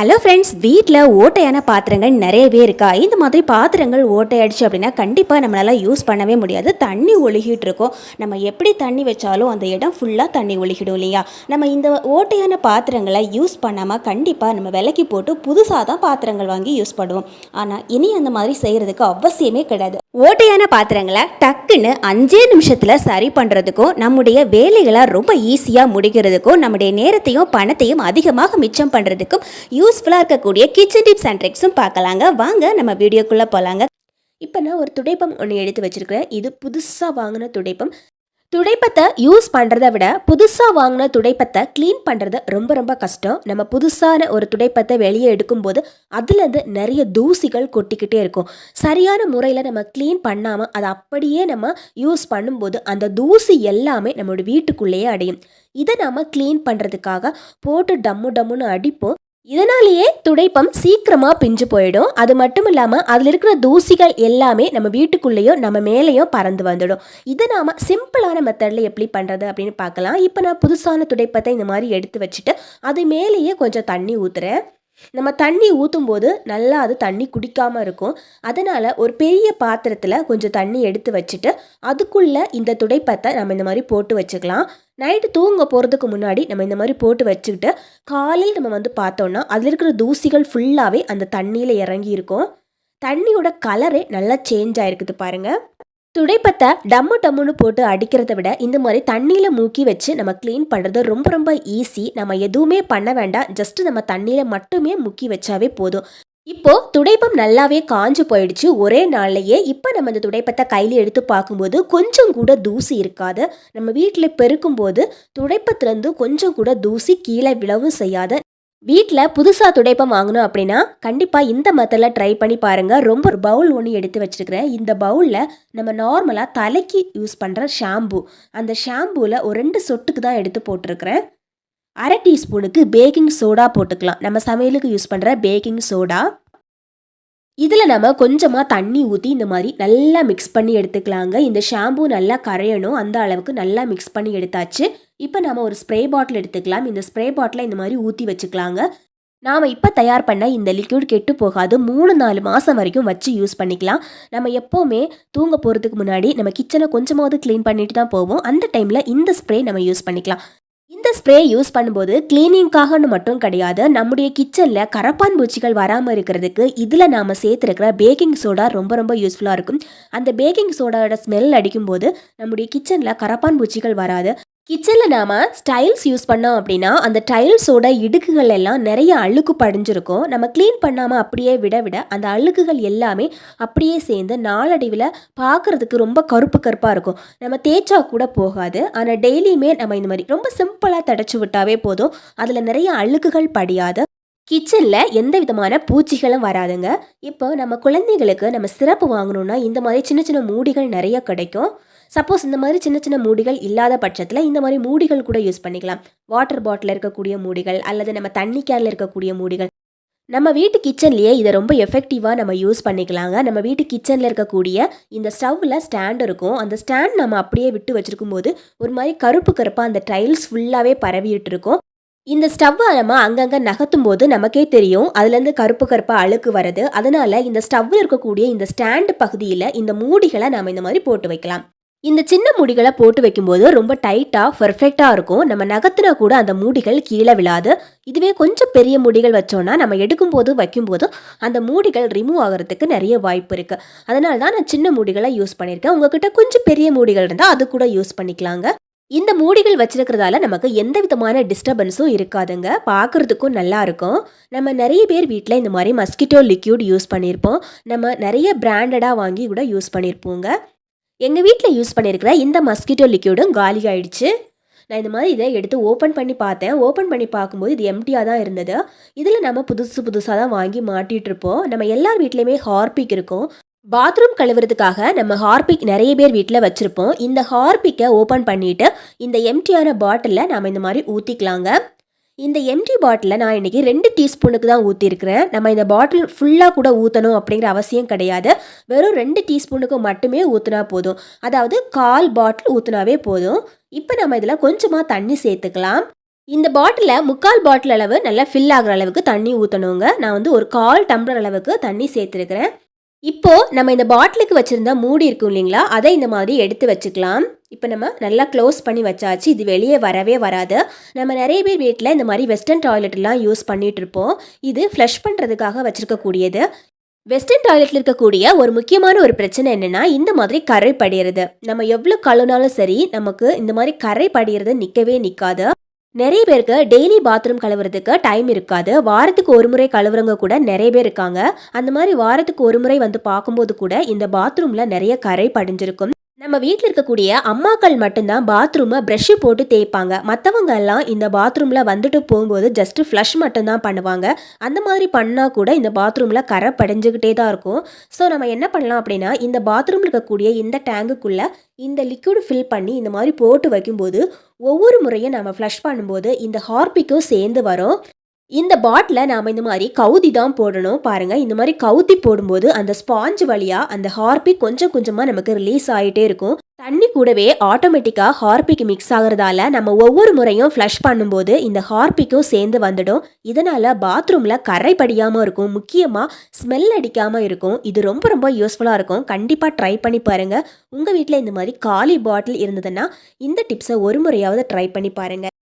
Hello friends வீட்டில் ஓட்டையான பாத்திரங்கள் நிறையவே இருக்கா? இந்த மாதிரி பாத்திரங்கள் ஓட்டையாயிடுச்சு அப்படின்னா கண்டிப்பாக நம்மளால் யூஸ் பண்ணவே முடியாது. தண்ணி ஒழுகிட்டு இருக்கோம். நம்ம எப்படி தண்ணி வச்சாலும் அந்த இடம் ஃபுல்லாக தண்ணி ஒழுகிடும் இல்லையா? நம்ம இந்த ஓட்டையான பாத்திரங்களை யூஸ் பண்ணாமல் கண்டிப்பாக நம்ம விலைக்கு போட்டு புதுசாக தான் பாத்திரங்கள் வாங்கி யூஸ் பண்ணுவோம். ஆனால் இனி அந்த மாதிரி செய்கிறதுக்கு அவசியமே கிடையாது. ஓட்டையான பாத்திரங்களை டக்குன்னு அஞ்சே நிமிஷத்தில் சரி பண்ணுறதுக்கும் நம்முடைய வேலைகளை ரொம்ப ஈஸியாக முடிக்கிறதுக்கும் நம்முடைய நேரத்தையும் பணத்தையும் அதிகமாக மிச்சம் பண்ணுறதுக்கும் யூஸ்ஃபுல்லாக இருக்கக்கூடிய கிச்சன் டிப்ஸ் அண்ட் ட்ரிக்ஸும் பார்க்கலாங்க. வாங்க நம்ம வீடியோக்குள்ளே போகலாங்க இப்போ நான் ஒரு துடைப்பம் ஒன்று எடுத்து வச்சுருக்கிறேன். இது புதுசாக வாங்கின துடைப்பம். துடைப்பத்தை யூஸ் பண்ணுறத விட புதுசாக வாங்கின துடைப்பத்தை க்ளீன் பண்ணுறது ரொம்ப ரொம்ப கஷ்டம். நம்ம புதுசான ஒரு துடைப்பத்தை வெளியே எடுக்கும்போது அதுலேருந்து நிறைய தூசிகள் கொட்டிக்கிட்டே இருக்கும். சரியான முறையில் நம்ம க்ளீன் பண்ணாமல் அதை அப்படியே நம்ம யூஸ் பண்ணும்போது அந்த தூசி எல்லாமே நம்மளோட வீட்டுக்குள்ளேயே அடையும். இதை நாம் க்ளீன் பண்ணுறதுக்காக போட்டு டம்மு டம்முன்னு அடிப்போம். இதனாலேயே துடைப்பம் சீக்கிரமாக பிஞ்சு போயிடும். அது மட்டும் இல்லாமல் அதில் இருக்கிற தூசிகள் எல்லாமே நம்ம வீட்டுக்குள்ளேயும் நம்ம மேலேயும் பறந்து வந்துடும். இதை நாம் சிம்பிளான மெத்தடில் எப்படி பண்ணுறது அப்படின்னு பார்க்கலாம். இப்போ நான் புதுசான துடைப்பத்தை இந்த மாதிரி எடுத்து வச்சுட்டு அது மேலேயே கொஞ்சம் தண்ணி ஊற்றுறேன் நம்ம தண்ணி ஊற்றும் போது நல்லா அது தண்ணி குடிக்காமல் இருக்கும். அதனால் ஒரு பெரிய பாத்திரத்தில் கொஞ்சம் தண்ணி எடுத்து வச்சுட்டு அதுக்குள்ளே இந்த துடைப்பத்தை நம்ம இந்த மாதிரி போட்டு வச்சுக்கலாம். நைட்டு தூங்க போகிறதுக்கு முன்னாடி நம்ம இந்த மாதிரி போட்டு வச்சுக்கிட்டு காலையில் நம்ம வந்து பார்த்தோன்னா அதில் இருக்கிற தூசிகள் ஃபுல்லாகவே அந்த தண்ணியில் இறங்கி இருக்கும் தண்ணியோட கலரே நல்லா சேஞ்ச் ஆகிருக்குது பாருங்கள் துடைப்பத்தை டம்மு டம்முன்னு போட்டு அடிக்கிறத விட இந்த மாதிரி தண்ணியில் மூக்கி வச்சு நம்ம க்ளீன் பண்ணுறது ரொம்ப ரொம்ப ஈஸி நம்ம எதுவுமே பண்ண வேண்டாம். ஜஸ்ட் நம்ம தண்ணியில் மட்டுமே முக்கி வச்சாவே போதும். இப்போ துடைப்பம் நல்லாவே காஞ்சு போயிடுச்சு. ஒரே நாள்லயே இப்போ நம்ம இந்த துடைப்பத்தை கையில் எடுத்து பார்க்கும்போது கொஞ்சம் கூட தூசி இருக்காது. நம்ம வீட்டில் பெருக்கும்போது துடைப்பத்துலேருந்து கொஞ்சம் கூட தூசி கீழே விழவும் செய்யாத. வீட்டில் புதுசாக துடைப்பம் வாங்கணும் அப்படின்னா கண்டிப்பாக இந்த மெத்தடில் ட்ரை பண்ணி பாருங்கள் ரொம்ப ஒரு பவுல் ஒன்று எடுத்து வச்சுருக்கிறேன். இந்த பவுலில் நம்ம நார்மலாக தலைக்கு யூஸ் பண்ணுற ஷாம்பு அந்த ஷாம்பூவில் ஒரு ரெண்டு சொட்டுக்கு தான் எடுத்து போட்டிருக்கிறேன். அரை டீஸ்பூனுக்கு பேக்கிங் சோடா போட்டுக்கலாம். நம்ம சமையலுக்கு யூஸ் பண்ணுற பேக்கிங் சோடா இதில் நம்ம கொஞ்சமாக தண்ணி ஊற்றி இந்த மாதிரி நல்லா மிக்ஸ் பண்ணி எடுத்துக்கலாங்க. இந்த ஷாம்பு நல்லா கரையணும். அந்த அளவுக்கு நல்லா மிக்ஸ் பண்ணி எடுத்தாச்சு. இப்போ நம்ம ஒரு ஸ்ப்ரே பாட்டில் எடுத்துக்கலாம். இந்த ஸ்ப்ரே பாட்டிலை இந்த மாதிரி ஊற்றி வச்சுக்கலாங்க. நாம் இப்போ தயார் பண்ண இந்த லிக்யூட் கெட்டு போகாது. மூணு நாலு மாதம் வரைக்கும் வச்சு யூஸ் பண்ணிக்கலாம். நம்ம எப்போவுமே தூங்க போகிறதுக்கு முன்னாடி நம்ம கிச்சனை கொஞ்சமாவது க்ளீன் பண்ணிட்டு தான் போவோம். அந்த டைமில் இந்த ஸ்ப்ரே நம்ம யூஸ் பண்ணிக்கலாம். இந்த ஸ்ப்ரே யூஸ் பண்ணும்போது கிளீனிங்காகனு மட்டும் கிடையாது நம்முடைய கிச்சனில் கரப்பான் பூச்சிகள் வராமல் இருக்கிறதுக்கு இதில் நாம் சேர்த்துருக்கிற பேக்கிங் சோடா ரொம்ப ரொம்ப யூஸ்ஃபுல்லாக இருக்கும். அந்த பேக்கிங் சோடாவோட ஸ்மெல் அடிக்கும்போது நம்முடைய கிச்சனில் கரப்பான் பூச்சிகள் வராது. கிச்சனில் நாம் ஸ்டைல்ஸ் யூஸ் பண்ணோம் அப்படின்னா அந்த டைல்ஸோட இடுக்குகள் எல்லாம் நிறைய அழுக்கு படிஞ்சிருக்கும். நம்ம க்ளீன் பண்ணாமல் அப்படியே விட விட அந்த அழுக்குகள் எல்லாமே அப்படியே சேர்ந்து நாளடைவில் பார்க்குறதுக்கு ரொம்ப கருப்பு கருப்பாக இருக்கும். நம்ம தேய்ச்சா கூட போகாது. ஆனால் டெய்லியுமே நம்ம இந்த மாதிரி ரொம்ப சிம்பிளாக தடைச்சி விட்டாவே போதும். அதில் நிறைய அழுக்குகள் படியாது. கிச்சனில் எந்த விதமான பூச்சிகளும் வராதுங்க. இப்போ நம்ம குழந்தைகளுக்கு நம்ம சிறப்பு வாங்கணும்னா இந்த மாதிரி சின்ன சின்ன மூடிகள் நிறைய கிடைக்கும். சப்போஸ் இந்த மாதிரி சின்ன சின்ன மூடிகள் இல்லாத பட்சத்தில் இந்த மாதிரி மூடிகள் கூட யூஸ் பண்ணிக்கலாம். வாட்டர் பாட்டில் இருக்கக்கூடிய மூடிகள் அல்லது நம்ம தண்ணி கேனில் இருக்கக்கூடிய மூடிகள். நம்ம வீட்டு கிச்சன்லேயே இதை ரொம்ப எஃபெக்டிவாக நம்ம யூஸ் பண்ணிக்கலாங்க. நம்ம வீட்டு கிச்சனில் இருக்கக்கூடிய இந்த ஸ்டவ்வில் ஸ்டாண்ட் இருக்கும். அந்த ஸ்டாண்ட் நம்ம அப்படியே விட்டு வச்சிருக்கும் போது ஒரு மாதிரி கருப்பு கருப்பாக அந்த டைல்ஸ் ஃபுல்லாகவே பரவிட்டு இருக்கும். இந்த ஸ்டவ்வை நம்ம அங்கங்கே நகர்த்தும் போது நமக்கே தெரியும். அதுலேருந்து கருப்பு கருப்பாக அழுக்கு வருது அதனால் இந்த ஸ்டவ்வில் இருக்கக்கூடிய இந்த ஸ்டாண்டு பகுதியில் இந்த மூடிகளை நம்ம இந்த மாதிரி போட்டு வைக்கலாம். இந்த சின்ன மூடிகளை போட்டு வைக்கும்போது ரொம்ப டைட்டாக பர்ஃபெக்டாக இருக்கும். நம்ம நகர்த்தினா கூட அந்த மூடிகள் கீழே விழாது. இதுவே கொஞ்சம் பெரிய மூடிகள் வச்சோன்னா நம்ம எடுக்கும்போது வைக்கும்போது அந்த மூடிகள் ரிமூவ் ஆகிறதுக்கு நிறைய வாய்ப்பு இருக்குது அதனால தான் நான் சின்ன மூடிகளை யூஸ் பண்ணியிருக்கேன். உங்ககிட்ட கொஞ்சம் பெரிய மூடிகள் இருந்தால் அது கூட யூஸ் பண்ணிக்கலாங்க. இந்த மூடிகள் வச்சிருக்கிறதால நமக்கு எந்த விதமான டிஸ்டர்பன்ஸும் இருக்காதுங்க. பார்க்குறதுக்கும் நல்லா இருக்கும். நம்ம நிறைய பேர் வீட்டில் இந்த மாதிரி மஸ்கிட்டோ லிக்யூட் யூஸ் பண்ணியிருப்போம். நம்ம நிறைய பிராண்டடாக வாங்கி கூட யூஸ் பண்ணியிருப்போங்க. எங்கள் வீட்டில் யூஸ் பண்ணியிருக்கிற இந்த மஸ்கிட்டோ லிக்யூடும் காலி ஆயிடுச்சு. நான் இந்த மாதிரி இதை எடுத்து ஓப்பன் பண்ணி பார்த்தேன். ஓப்பன் பண்ணி பார்க்கும்போது இது எம்டியாக தான் இருந்தது. இதில் நம்ம புதுசு புதுசாக தான் வாங்கி மாட்டிகிட்டு இருப்போம். நம்ம எல்லார் வீட்லேயுமே ஹார்பிக் இருக்கும். பாத்ரூம் கழுவுறதுக்காக நம்ம ஹார்பிக் நிறைய பேர் வீட்டில் வச்சுருப்போம். இந்த ஹார்பிக்கை ஓப்பன் பண்ணிவிட்டு இந்த எம்டியான பாட்டிலில் நாம் இந்த மாதிரி ஊற்றிக்கலாங்க இந்த எம்டி பாட்டிலில் நான் இன்றைக்கி ரெண்டு டீஸ்பூனுக்கு தான் ஊற்றிருக்கிறேன் நம்ம இந்த பாட்டில் ஃபுல்லாக கூட ஊற்றணும் அப்படிங்கிற அவசியம் கிடையாது. வெறும் ரெண்டு டீஸ்பூனுக்கு மட்டுமே ஊற்றினா போதும். அதாவது கால் பாட்டில் ஊற்றினாவே போதும். இப்போ நம்ம இதில் கொஞ்சமாக தண்ணி சேர்த்துக்கலாம். இந்த பாட்டிலில் முக்கால் பாட்டில் அளவு நல்லா ஃபில் ஆகிற அளவுக்கு தண்ணி ஊற்றணுங்க நான் வந்து ஒரு கால் டம்ளர் அளவுக்கு தண்ணி சேர்த்துருக்கிறேன். இப்போது நம்ம இந்த பாட்டிலுக்கு வச்சுருந்தா மூடி இருக்கும் இல்லைங்களா அதை இந்த மாதிரி எடுத்து வச்சுக்கலாம். இப்போ நம்ம நல்லா க்ளோஸ் பண்ணி வச்சாச்சு. இது வெளியே வரவே வராது. நம்ம நிறைய பேர் வீட்டில் இந்த மாதிரி வெஸ்டர்ன் டாய்லெட்லாம் யூஸ் பண்ணிகிட்ருப்போம் இருப்போம். இது ஃப்ளஷ் பண்ணுறதுக்காக வச்சுருக்கக்கூடியது. வெஸ்டர்ன் டாய்லெட்டில் இருக்கக்கூடிய ஒரு முக்கியமான ஒரு பிரச்சனை என்னன்னா இந்த மாதிரி கரை படியிறது. நம்ம எவ்வளோ கழுவினாலும் சரி நமக்கு இந்த மாதிரி கரை படிகிறது நிற்கவே நிற்காது நிறைய பேருக்கு டெய்லி பாத்ரூம் கழுவுறதுக்கு டைம் இருக்காது. வாரத்துக்கு ஒரு முறை கழுவுறவங்க கூட நிறைய பேர் இருக்காங்க. அந்த மாதிரி வாரத்துக்கு ஒரு முறை வந்து பார்க்கும்போது கூட இந்த பாத்ரூம்ல நிறைய கரை படிஞ்சிருக்கும். நம்ம வீட்டில் இருக்கக்கூடிய அம்மாக்கள் மட்டும்தான் பாத்ரூமை ப்ரஷ்ஷு போட்டு தேய்ப்பாங்க. மற்றவங்க எல்லாம் இந்த பாத்ரூமில் வந்துட்டு போகும்போது ஜஸ்ட் ஃப்ளஷ் மட்டும்தான் பண்ணுவாங்க. அந்த மாதிரி பண்ணால் கூட இந்த பாத்ரூமில் கரை படைஞ்சுக்கிட்டே தான் இருக்கும். ஸோ நம்ம என்ன பண்ணலாம் அப்படின்னா இந்த பாத்ரூமில் இருக்கக்கூடிய இந்த டேங்குக்குள்ளே இந்த லிக்விட் ஃபில் பண்ணி இந்த மாதிரி போட்டு வைக்கும்போது ஒவ்வொரு முறையும் நம்ம ஃப்ளஷ் பண்ணும்போது இந்த ஹார்பிக்கும் சேர்ந்து வரும். இந்த பாட்டில் நாம் இந்த மாதிரி கவுதி தான் போடணும் பாருங்கள் இந்த மாதிரி கவுத்தி போடும்போது அந்த ஸ்பாஞ்ச் வழியாக அந்த ஹார்பிக் கொஞ்சம் கொஞ்சமாக நமக்கு ரிலீஸ் ஆகிட்டே இருக்கும். தண்ணி கூடவே ஆட்டோமேட்டிக்காக ஹார்பிக் மிக்ஸ் ஆகுறதால நம்ம ஒவ்வொரு முறையும் ஃப்ளஷ் பண்ணும்போது இந்த ஹார்பிக்கும் சேர்ந்து வந்துடும். இதனால் பாத்ரூமில் கரை படியாமல் இருக்கும். முக்கியமாக ஸ்மெல் அடிக்காமல் இருக்கும். இது ரொம்ப ரொம்ப யூஸ்ஃபுல்லாக இருக்கும். கண்டிப்பாக ட்ரை பண்ணி பாருங்கள் உங்கள் வீட்டில் இந்த மாதிரி காலி பாட்டில் இருந்ததுன்னா இந்த டிப்ஸை ஒரு முறையாவது ட்ரை பண்ணி பாருங்கள்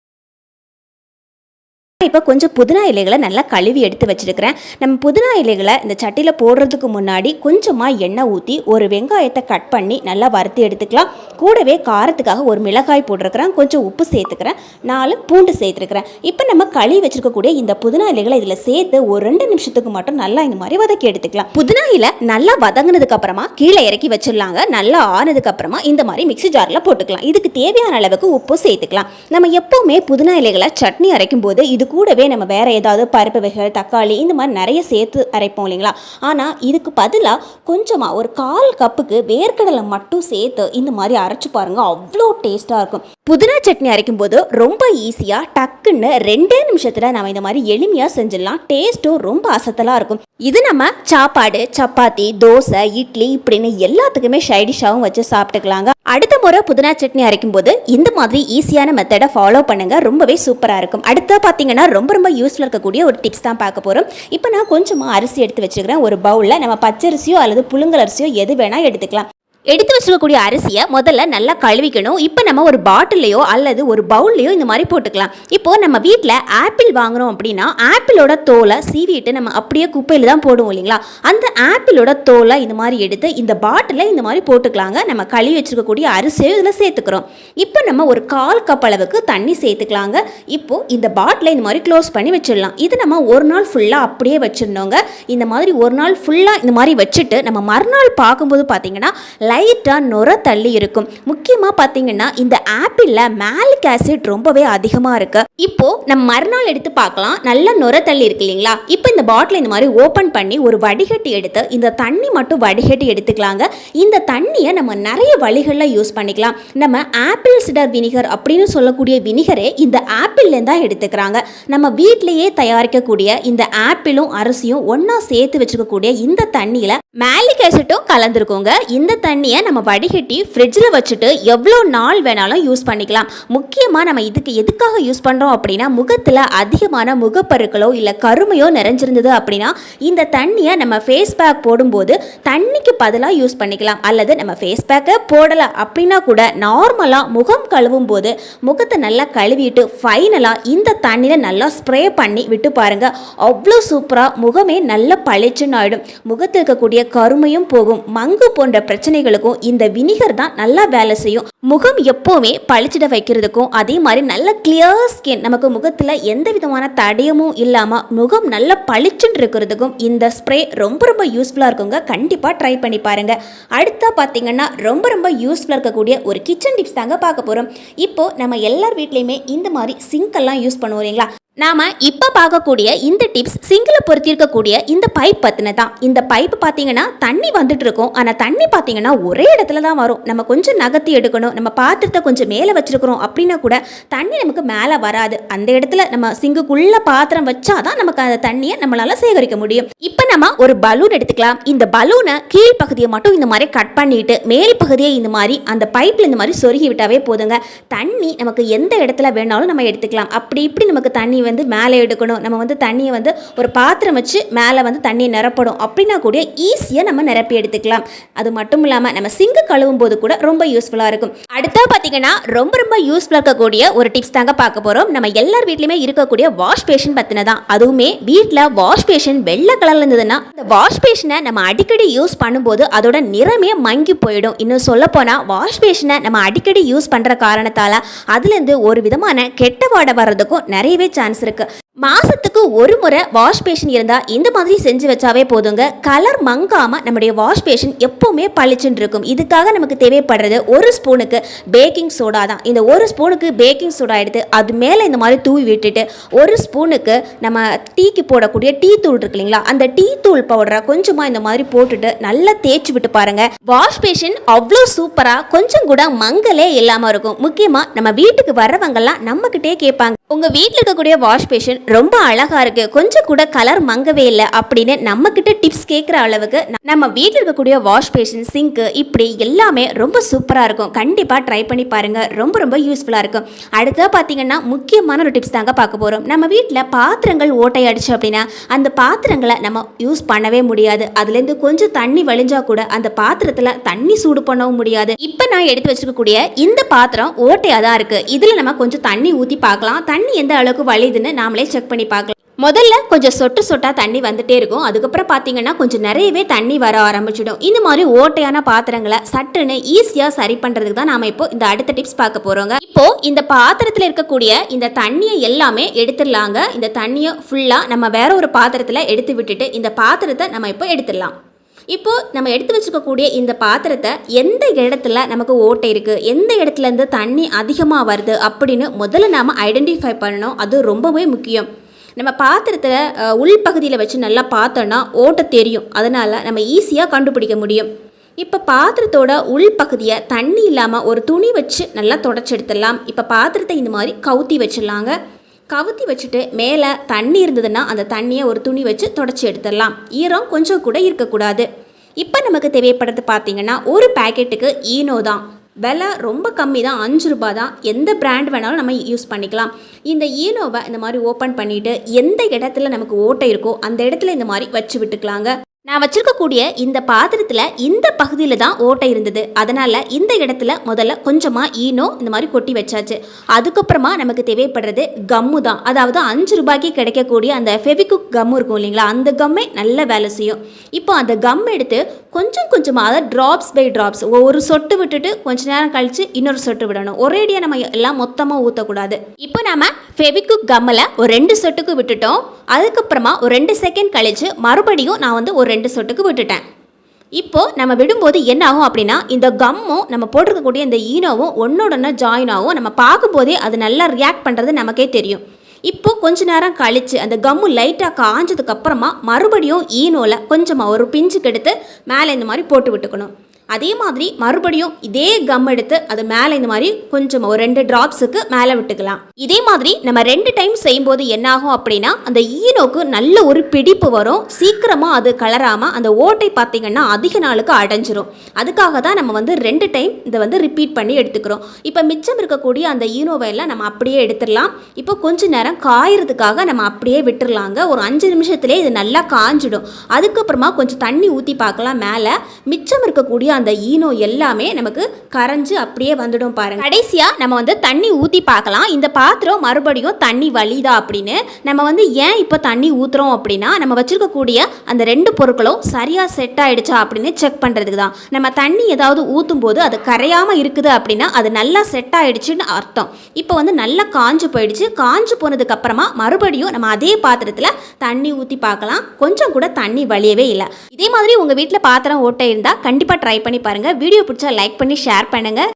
இப்போ கொஞ்சம் புதினா இலைகளை நல்லா கழுவி எடுத்து வச்சிருக்கிறேன். நம்ம புதினா இலைகளை இந்த சட்டியில் போடுறதுக்கு முன்னாடி கொஞ்சமாக எண்ணெய் ஊற்றி ஒரு வெங்காயத்தை கட் பண்ணி நல்லா வறுத்து எடுத்துக்கலாம். கூடவே காரத்துக்காக ஒரு மிளகாய் போட்டிருக்கிறேன். கொஞ்சம் உப்பு சேர்த்துக்கிறேன். நாலு பூண்டு சேர்த்துருக்கிறேன். இப்போ நம்ம கழுவி வச்சிருக்கக்கூடிய இந்த புதினா இலைகளை இதில் சேர்த்து ஒரு ரெண்டு நிமிஷத்துக்கு மட்டும் நல்லா இந்த மாதிரி வதக்கி எடுத்துக்கலாம். புதினா இலை நல்லா வதங்கினதுக்கு அப்புறமா கீழே இறக்கி வச்சிடலாங்க. நல்லா ஆனதுக்கு அப்புறமா இந்த மாதிரி மிக்ஸி ஜாரில் போட்டுக்கலாம். இதுக்கு தேவையான அளவுக்கு உப்பு சேர்த்துக்கலாம். நம்ம எப்போவுமே புதினா இலைகளை சட்னி அரைக்கும் போது இது கூடவே நம்ம வேற ஏதாவது பருப்பு வகைகள் தக்காளி இந்த மாதிரி நிறைய சேர்த்து அரைப்போம் இல்லைங்களா? ஆனால் இதுக்கு பதிலாக கொஞ்சமாக ஒரு கால் கப்புக்கு வேர்க்கடலை மட்டும் சேர்த்து இந்த மாதிரி அரைச்சு பாருங்க அவ்வளோ டேஸ்ட்டாக இருக்கும். புதினா சட்னி அரைக்கும் போது ரொம்ப ஈஸியாக டக்குன்னு ரெண்டே நிமிஷத்தில் நம்ம இந்த மாதிரி எளிமையாக செஞ்சிடலாம். டேஸ்ட்டும் ரொம்ப அசத்தலாக இருக்கும். இது நம்ம சாப்பாடு சப்பாத்தி தோசை இட்லி இப்படின்னு எல்லாத்துக்குமே ஷைடிஷாகவும் வச்சு சாப்பிட்டுக்கலாங்க. அடுத்த முறை புதினா சட்னி அரைக்கும் போது இந்த மாதிரி ஈஸியான மெத்தடை ஃபாலோ பண்ணுங்க. ரொம்பவே சூப்பராக இருக்கும். அடுத்து பார்த்தீங்கன்னா ரொம்ப ரொம்ப யூஸ்ஃபுல்லாக இருக்கக்கூடிய ஒரு டிப்ஸ் தான் பார்க்க போகிறோம் இப்போ நான் கொஞ்சமாக அரிசி எடுத்து வச்சுக்கிறேன் ஒரு பவுலில் நம்ம பச்சரிசியோ அல்லது புழுங்கல் அரிசியோ எது வேணால் எடுத்துக்கலாம். எடுத்து வச்சிருக்கக்கூடிய அரிசியை முதல்ல நல்லா கழுவிக்கணும். இப்போ நம்ம ஒரு பாட்டிலையோ அல்லது ஒரு பவுல்லையோ இந்த மாதிரி போட்டுக்கலாம். இப்போது நம்ம வீட்டில் ஆப்பிள் வாங்குறோம் அப்படின்னா ஆப்பிளோட தோலை சீவிட்டு நம்ம அப்படியே குப்பையில் தான் போடுவோம் இல்லைங்களா? அந்த ஆப்பிளோட தோலை இந்த மாதிரி எடுத்து இந்த பாட்டிலில் இந்த மாதிரி போட்டுக்கலாங்க. நம்ம கழுவி வச்சுருக்கக்கூடிய அரிசியை இதில் சேர்த்துக்கிறோம். இப்போ நம்ம ஒரு கால் கப் அளவுக்கு தண்ணி சேர்த்துக்கலாங்க. இப்போது இந்த பாட்டிலை இந்த மாதிரி க்ளோஸ் பண்ணி வச்சிடலாம். இது நம்ம ஒரு நாள் ஃபுல்லாக அப்படியே வச்சிருந்தோங்க இந்த மாதிரி ஒரு நாள் ஃபுல்லாக இந்த மாதிரி வச்சுட்டு நம்ம மறுநாள் பார்க்கும்போது பார்த்தீங்கன்னா லைட்டாக நுர தள்ளி இருக்கும். முக்கியமாக பார்த்தீங்கன்னா இந்த ஆப்பிளில் மேலிக் ஆசிட் ரொம்பவே அதிகமாக இருக்கு. இப்போ நம்ம மறுநாள் எடுத்து பார்க்கலாம் நல்ல நுர தள்ளி இருக்கு இல்லைங்களா? இப்போ இந்த பாட்டில் இந்த மாதிரி ஓப்பன் பண்ணி ஒரு வடிகட்டி எடுத்து இந்த தண்ணி மட்டும் வடிகட்டி எடுத்துக்கலாங்க. இந்த தண்ணியை நம்ம நிறைய வழிகளில் யூஸ் பண்ணிக்கலாம். நம்ம ஆப்பிள் சிடர் வினிகர் அப்படின்னு சொல்லக்கூடிய வினிகரே இந்த ஆப்பிள்லேருந்து தான் எடுத்துக்கிறாங்க. நம்ம வீட்டிலேயே தயாரிக்கக்கூடிய இந்த ஆப்பிளும் அரிசியும் ஒன்றா சேர்த்து வச்சுக்கக்கூடிய இந்த தண்ணியில் மேலிக் ஆசிட்டும் கலந்துருக்கோங்க. இந்த தண்ணி தண்ணியை நம்ம வடிகட்டி ஃப்ரிட்ஜில் வச்சுட்டு எவ்வளோ நாள் வேணாலும் யூஸ் பண்ணிக்கலாம். முக்கியமாக நம்ம இதுக்கு எதுக்காக யூஸ் பண்ணுறோம் அப்படின்னா முகத்தில் அதிகமான முகப்பருக்களோ இல்லை கருமையோ நிறைஞ்சிருந்தது அப்படின்னா இந்த தண்ணியை நம்ம ஃபேஸ் பேக் போடும்போது தண்ணிக்கு பதிலாக யூஸ் பண்ணிக்கலாம். அல்லது நம்ம ஃபேஸ் பேக்கை போடலை அப்படின்னா கூட நார்மலாக முகம் கழுவும் போது முகத்தை நல்லா கழுவிட்டு ஃபைனலாக இந்த தண்ணியில் நல்லா ஸ்ப்ரே பண்ணி விட்டு பாருங்கள் அவ்வளோ சூப்பராக முகமே நல்லா பளிச்சுன்னு ஆகிடும் முகத்தில் இருக்கக்கூடிய கருமையும் போகும். மங்கு போன்ற பிரச்சனைகள் பிரச்சனைகளுக்கும் இந்த வினிகர் தான் நல்லா வேலை செய்யும். முகம் எப்போவுமே பளிச்சிட வைக்கிறதுக்கும் அதே மாதிரி நல்ல கிளியர் ஸ்கின் நமக்கு முகத்தில் எந்த விதமான தடயமும் இல்லாமல் முகம் நல்லா பளிச்சுன்னு இருக்கிறதுக்கும் இந்த ஸ்ப்ரே ரொம்ப ரொம்ப யூஸ்ஃபுல்லாக இருக்குங்க. கண்டிப்பாக ட்ரை பண்ணி பாருங்க. அடுத்தா பார்த்தீங்கன்னா ரொம்ப ரொம்ப யூஸ்ஃபுல்லாக இருக்கக்கூடிய ஒரு கிச்சன் டிப்ஸ் தாங்க பார்க்க போகிறோம் இப்போ நம்ம எல்லார் வீட்லேயுமே இந்த மாதிரி சிங்க் எல்லாம் யூஸ் பண்ணுவோம் இல்லைங்களா? நாம இப்போ பார்க்கக்கூடிய இந்த டிப்ஸ் சிங்கில் பொருத்திருக்கக்கூடிய இந்த பைப் பற்றின தான். இந்த பைப் பார்த்தீங்கன்னா தண்ணி வந்துட்டு இருக்கும். ஆனால் தண்ணி பார்த்தீங்கன்னா ஒரே இடத்துல தான் வரும். நம்ம கொஞ்சம் நகர்த்தி எடுக்கணும். நம்ம பாத்திரத்தை கொஞ்சம் மேலே வச்சிருக்கிறோம் அப்படின்னா கூட தண்ணி நமக்கு மேலே வராது. அந்த இடத்துல நம்ம சிங்குக்குள்ள பாத்திரம் வச்சா தான் நமக்கு அந்த தண்ணியை நம்மளால சேகரிக்க முடியும். இப்போ நம்ம ஒரு பலூன் எடுத்துக்கலாம். இந்த பலூனை கீழ் பகுதியை மட்டும் இந்த மாதிரி கட் பண்ணிட்டு மேல் பகுதியை இந்த மாதிரி அந்த பைப்பில் இந்த மாதிரி சொருகி விட்டாவே போதுங்க. தண்ணி நமக்கு எந்த இடத்துல வேணாலும் நம்ம எடுத்துக்கலாம். அப்படி இப்படி நமக்கு தண்ணி வந்து மேலே எடுக்கணும். நம்ம வந்து தண்ணியை வந்து ஒரு பாத்திரம் வச்சு மேலே வந்து தண்ணியை நிரப்படும் அப்படின்னா கூட ஈஸியாக நம்ம நிரப்பி எடுத்துக்கலாம். அது மட்டும் இல்லாமல் நம்ம சிங்கு கழுவும் போது கூட ரொம்ப யூஸ்ஃபுல்லாக இருக்கும். அடுத்தா பார்த்தீங்கன்னா ரொம்ப ரொம்ப யூஸ்ஃபுல்லாக இருக்கக்கூடிய ஒரு டிப்ஸ் தாங்க பார்க்க போகிறோம் நம்ம எல்லார் வீட்லையுமே இருக்கக்கூடிய வாஷ் பேஷன் பற்றின தான். அதுவுமே வீட்டில் வாஷ் பேஷன் வெள்ளை கலர்ல இருந்ததுன்னா இந்த வாஷ் பேஷனை நம்ம அடிக்கடி யூஸ் பண்ணும்போது அதோட நிறமே மங்கி போயிடும். இன்னும் சொல்ல போனால் வாஷ் பேஷனை நம்ம அடிக்கடி யூஸ் பண்ணுற காரணத்தால் அதுலேருந்து ஒரு விதமான கெட்ட வாடை வர்றதுக்கும் நிறையவே சான்ஸ் இருக்கு. மாசத்துக்கு ஒரு முறை வாஷ் பேஷன் இருந்தால் இந்த மாதிரி செஞ்சு வச்சாவே போதுங்க. கலர் மங்காம நம்முடைய வாஷ் பேஷன் எப்பவுமே பளிச்சுன்னு இருக்கும். இதுக்காக நமக்கு தேவைப்படுறது ஒரு ஸ்பூனுக்கு பேக்கிங் சோடா தான். இந்த ஒரு ஸ்பூனுக்கு பேக்கிங் சோடா எடுத்து அது மேலே இந்த மாதிரி தூவி விட்டுட்டு ஒரு ஸ்பூனுக்கு நம்ம டீக்கு போடக்கூடிய டீ தூள் இருக்கு இல்லைங்களா? அந்த டீ தூள் பவுடரை கொஞ்சமாக இந்த மாதிரி போட்டுட்டு நல்லா தேய்ச்சி விட்டு பாருங்க. வாஷ் பேஷன் அவ்வளோ சூப்பராக கொஞ்சம் கூட மங்கலே இல்லாமல் இருக்கும். முக்கியமாக நம்ம வீட்டுக்கு வர்றவங்கெல்லாம் நம்மக்கிட்டே கேட்பாங்க. உங்கள் வீட்டில் இருக்கக்கூடிய வாஷ் பேஷன் ரொம்ப அழகாக இருக்குது கொஞ்சம் கூட கலர் மங்கவே இல்லை அப்படின்னு நம்மக்கிட்ட டிப்ஸ் கேட்குற அளவுக்கு நம்ம வீட்டில் இருக்கக்கூடிய வாஷ் பேஷன் சிங்க்கு இப்படி எல்லாமே ரொம்ப சூப்பராக இருக்கும். கண்டிப்பாக ட்ரை பண்ணி பாருங்கள் ரொம்ப ரொம்ப யூஸ்ஃபுல்லாக இருக்கும். அடுத்ததாக பார்த்தீங்கன்னா முக்கியமான ஒரு டிப்ஸ் தாங்க பார்க்க போகிறோம் நம்ம வீட்டில் பாத்திரங்கள் ஓட்டை அடிச்சு அப்படின்னா அந்த பாத்திரங்களை நம்ம யூஸ் பண்ணவே முடியாது. அதுலேருந்து கொஞ்சம் தண்ணி வழிஞ்சால் கூட அந்த பாத்திரத்தில் தண்ணி சூடு பண்ணவும் முடியாது. இப்போ நான் எடுத்து வச்சுருக்கக்கூடிய இந்த பாத்திரம் ஓட்டையாக தான் இருக்குது இதில் நம்ம கொஞ்சம் தண்ணி ஊற்றி பார்க்கலாம். தண்ணி எந்த அளவுக்கு வலியுதுன்னு நாமளே செக் பண்ணி பார்க்கலாம். முதல்ல கொஞ்சம் சொட்டு சொட்டாக தண்ணி வந்துட்டே இருக்கும். அதுக்கப்புறம் பார்த்தீங்கன்னா கொஞ்சம் நிறையவே தண்ணி வர ஆரம்பிச்சிடும். இந்த மாதிரி ஓட்டையான பாத்திரங்களை சட்டுன்னு ஈஸியாக சரி பண்ணுறதுக்கு தான் நாம இப்போ இந்த அடுத்த டிப்ஸ் பார்க்க போகிறோங்க இப்போ இந்த பாத்திரத்தில் இருக்கக்கூடிய இந்த தண்ணியை எல்லாமே எடுத்துடலாங்க. இந்த தண்ணியை ஃபுல்லாக நம்ம வேற ஒரு பாத்திரத்தில் எடுத்து விட்டுட்டு இந்த பாத்திரத்தை நம்ம இப்போ எடுத்துடலாம். இப்போது நம்ம எடுத்து வச்சுக்கக்கூடிய இந்த பாத்திரத்தை எந்த இடத்துல நமக்கு ஓட்டை இருக்குது எந்த இடத்துல இருந்து தண்ணி அதிகமாக வருது? அப்படின்னு முதல்ல நாம் ஐடென்டிஃபை பண்ணணும். அது ரொம்பவே முக்கியம். நம்ம பாத்திரத்தில் உள்பகுதியில் வச்சு நல்லா பார்த்தோன்னா ஓட்டை தெரியும். அதனால் நம்ம ஈஸியாக கண்டுபிடிக்க முடியும். இப்போ பாத்திரத்தோட உள்பகுதியை தண்ணி இல்லாமல் ஒரு துணி வச்சு நல்லா தொடச்செடுத்துடலாம் இப்போ பாத்திரத்தை இந்த மாதிரி கவுத்தி வச்சிடலாங்க. கவுத்தி வச்சுட்டு மேலே தண்ணி இருந்ததுன்னா அந்த தண்ணியை ஒரு துணி வச்சு தொடச்சி எடுத்துடலாம். ஈரம் கொஞ்சம் கூட இருக்கக்கூடாது. இப்போ நமக்கு தேவைப்படுறது பார்த்தீங்கன்னா ஒரு பேக்கெட்டுக்கு ஈனோ தான். விலை ரொம்ப கம்மி தான். அஞ்சு ரூபா தான். எந்த பிராண்ட் வேணாலும் நம்ம யூஸ் பண்ணிக்கலாம். இந்த ஈனோவை இந்த மாதிரி ஓப்பன் பண்ணிவிட்டு எந்த இடத்துல நமக்கு ஓட்டை இருக்கோ அந்த இடத்துல இந்த மாதிரி வச்சு விட்டுக்கலாங்க. நான் வச்சிருக்கக்கூடிய இந்த பாத்திரத்தில் இந்த பகுதியில் தான் ஓட்டை இருந்தது. அதனால் இந்த இடத்துல முதல்ல கொஞ்சமாக ஈனோ இந்த மாதிரி கொட்டி வச்சாச்சு. அதுக்கப்புறமா நமக்கு தேவைப்படுறது கம்மு தான். அதாவது அஞ்சு ரூபாய்க்கு கிடைக்கக்கூடிய அந்த ஃபெவிகுக் கம்மு இருக்கும் இல்லைங்களா? அந்த கம்மே நல்ல வேலை செய்யும். இப்போ அந்த கம் எடுத்து கொஞ்சம் கொஞ்சமாக அதை ட்ராப்ஸ் பை ட்ராப்ஸ் ஒரு சொட்டு விட்டுட்டு கொஞ்ச நேரம் கழித்து இன்னொரு சொட்டு விடணும். ஒரேடியாக நம்ம எல்லாம் மொத்தமாக ஊற்றக்கூடாது இப்போ நம்ம ஃபெவிகுக் கம்மில் ஒரு ரெண்டு சொட்டுக்கு விட்டுட்டோம். அதுக்கப்புறமா ஒரு ரெண்டு செகண்ட் கழித்து மறுபடியும் நான் வந்து ஒரு ரெண்டு சொட்டுக்கு விட்டுட்டேன். இப்போது நம்ம விடும்போது என்ன ஆகும் அப்படின்னா இந்த கம்மும் நம்ம போட்டிருக்கக்கூடிய இந்த ஈனோவும் ஒன்னோட ஜாயின் ஆகும். நம்ம பார்க்கும்போதே அது நல்லா ரியாக்ட் பண்ணுறது நமக்கே தெரியும். இப்போ கொஞ்ச நேரம் கழித்து அந்த கம்மு லைட்டாக காஞ்சதுக்கப்புறமா மறுபடியும் ஈனோவில் கொஞ்சமாக ஒரு பிஞ்சுக்கு எடுத்து மேலே இந்த மாதிரி போட்டு விட்டுக்கணும். அதே மாதிரி மறுபடியும் இதே கம் எடுத்து அது மேலே இந்த மாதிரி கொஞ்சம் ஒரு ரெண்டு ட்ராப்ஸுக்கு மேலே விட்டுக்கலாம். இதே மாதிரி நம்ம ரெண்டு டைம் செய்யும்போது என்ன ஆகும் அப்படின்னா அந்த ஈனோக்கு நல்ல ஒரு பிடிப்பு வரும். சீக்கிரமாக அது கலராமல் அந்த ஓட்டை பார்த்தீங்கன்னா அதிக நாளுக்கு அடைஞ்சிரும். அதுக்காக தான் நம்ம வந்து ரெண்டு டைம் இதை வந்து ரிப்பீட் பண்ணி எடுத்துக்கிறோம். இப்போ மிச்சம் இருக்கக்கூடிய அந்த ஈனோவை எல்லாம் நம்ம அப்படியே எடுத்துடலாம். இப்போ கொஞ்ச நேரம் காயறதுக்காக நம்ம அப்படியே விட்டுறலாங்க. ஒரு அஞ்சு நிமிஷத்துலேயே இது நல்லா காஞ்சிடும். அதுக்கப்புறமா கொஞ்சம் தண்ணி ஊற்றி பார்க்கலாம் மேலே. மிச்சம் இருக்கக்கூடிய அந்த ஈனோ எல்லாமே நமக்கு கரைஞ்சு அப்படியே வந்துடும் பாருங்க. கடைசியாக நம்ம வந்து தண்ணி ஊற்றி பார்க்கலாம். இந்த பாத்திரம் மறுபடியும் தண்ணி வலிதா அப்படின்னு. நம்ம வந்து ஏன் இப்போ தண்ணி ஊற்றுறோம் அப்படின்னா நம்ம வச்சிருக்கக்கூடிய அந்த ரெண்டு பொருட்களும் சரியாக செட் ஆயிடுச்சா அப்படின்னு செக் பண்ணுறதுக்கு தான். நம்ம தண்ணி ஏதாவது ஊற்றும் போது அது கரையாமல் இருக்குது அப்படின்னா அது நல்லா செட் ஆயிடுச்சுன்னு அர்த்தம். இப்போ வந்து நல்லா காஞ்சு போயிடுச்சு. காஞ்சு போனதுக்கு அப்புறமா மறுபடியும் நம்ம அதே பாத்திரத்தில் தண்ணி ஊற்றி பார்க்கலாம். கொஞ்சம் கூட தண்ணி வழியவே இல்லை. இதே மாதிரி உங்கள் வீட்டில் பாத்திரம் ஓட்டை இருந்தால் கண்டிப்பாக ட்ரை பண்ணி பாருங்கள் வீடியோ பிடிச்சா லைக் பண்ணி ஷேர் பண்ணுங்கள்